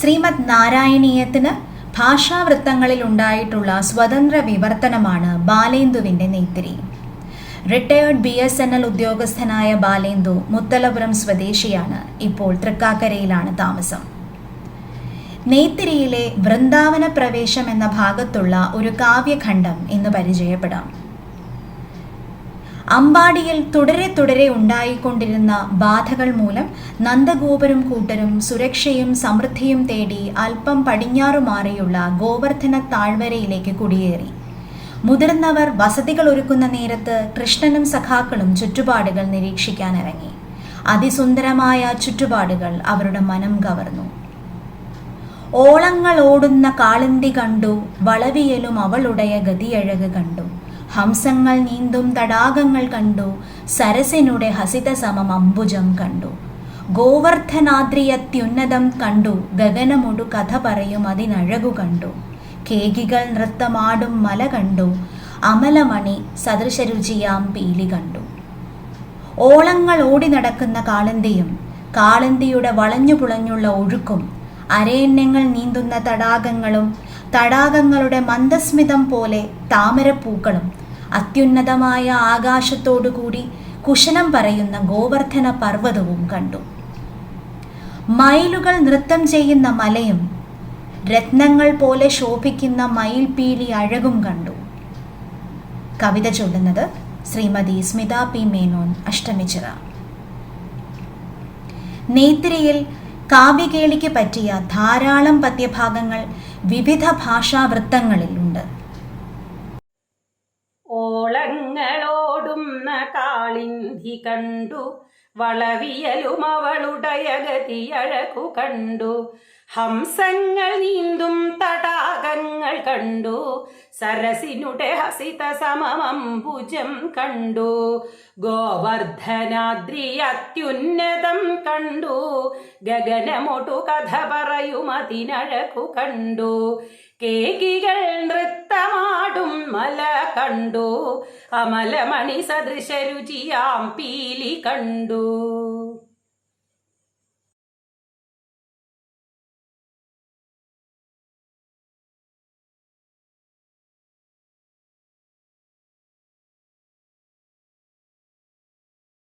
ശ്രീമദ് നാരായണീയത്തിന് ഭാഷാവൃത്തങ്ങളിൽ ഉണ്ടായിട്ടുള്ള സ്വതന്ത്ര വിവർത്തനമാണ് ബാലേന്ദുവിന്റെ നെയ്ത്തിരി. Retired B S N L ഉദ്യോഗസ്ഥനായ ബാലേന്ദു മുത്തലപുരം സ്വദേശിയാണ്. ഇപ്പോൾ തൃക്കാക്കരയിലാണ് താമസം. നെയ്ത്തിരിയിലെ വൃന്ദാവന പ്രവേശം എന്ന ഭാഗത്തുള്ള ഒരു കാവ്യഖണ്ഡം ഇന്ന് പരിചയപ്പെടാം. അമ്പാടിയിൽ തുടരെ തുടരെ ഉണ്ടായിക്കൊണ്ടിരുന്ന ബാധകൾ മൂലം നന്ദഗോപരും കൂട്ടരും സുരക്ഷയും സമൃദ്ധിയും തേടി അല്പം പടിഞ്ഞാറു മാറിയുള്ള ഗോവർദ്ധന താഴ്വരയിലേക്ക് കുടിയേറി. മുതിർന്നവർ വസതികൾ ഒരുക്കുന്ന നേരത്ത് കൃഷ്ണനും സഖാക്കളും ചുറ്റുപാടുകൾ നിരീക്ഷിക്കാനിറങ്ങി. അതിസുന്ദരമായ ചുറ്റുപാടുകൾ അവരുടെ മനം കവർന്നു. ഓളങ്ങൾ ഓടുന്ന കാളിന്തി കണ്ടു വളവിയലും അവളുടെ ഗതിയഴക് കണ്ടു. ഹംസങ്ങൾ നീന്തും തടാകങ്ങൾ കണ്ടു. സരസിനുടെ ഹസിത സമം അംബുജം കണ്ടു. ഗോവർദ്ധനാദ്രിയത്യുന്നതം കണ്ടു. ഗഗനമൊടു കഥ പറയും അതിനഴകു കണ്ടു. കേകികൾ നൃത്തമാടും മല കണ്ടു. അമലമണി സദൃശരുചിയാം പീലി കണ്ടു. ഓളങ്ങൾ ഓടി നടക്കുന്ന കാളന്തിയും കാളന്തിയുടെ വളഞ്ഞു പുളഞ്ഞുള്ള ഒഴുക്കും അരയണ്യങ്ങൾ നീന്തുന്ന തടാകങ്ങളും തടാകങ്ങളുടെ മന്ദസ്മിതം പോലെ താമരപ്പൂക്കളും അത്യുന്നതമായ ആകാശത്തോടുകൂടി കുശനം പറയുന്ന ഗോവർദ്ധന പർവതവും കണ്ടു. മയിലുകൾ നൃത്തം ചെയ്യുന്ന മലയും രത്നങ്ങൾ പോലെ ശോഭിക്കുന്ന മയിൽപീലി അഴകും കണ്ടു. കവിത ചൊല്ലുന്നത് ശ്രീമതി സ്മിത പി മേനോൻ അഷ്ടമിച്ചിറ. നെയ്ത്തിരിയിൽ കാവ്യകേളിക്ക് പറ്റിയ ധാരാളം പദ്യഭാഗങ്ങൾ വിവിധ ഭാഷാവൃത്തങ്ങളിൽ ഉണ്ട് ഓളങ്ങളോടുന്ന കാളിന്തി കണ്ടു. വളവിയലും അവളുടയഗതിയഴകു കണ്ടു. ഹംസങ്ങൾ നീന്തും തടാകങ്ങൾ കണ്ടു. സരസിനുടെ ഹസിത സമമം ഭുജം കണ്ടു. ഗോവർദ്ധനാദ്രി അത്യുന്നതം കണ്ടു. ഗഗനമൊടു കഥ പറയും അതിനഴകു കണ്ടു. കേകികൾ നൃത്തമാടും മല കണ്ടു. അമലമണി സദൃശ രുചിയാം പീലി കണ്ടു.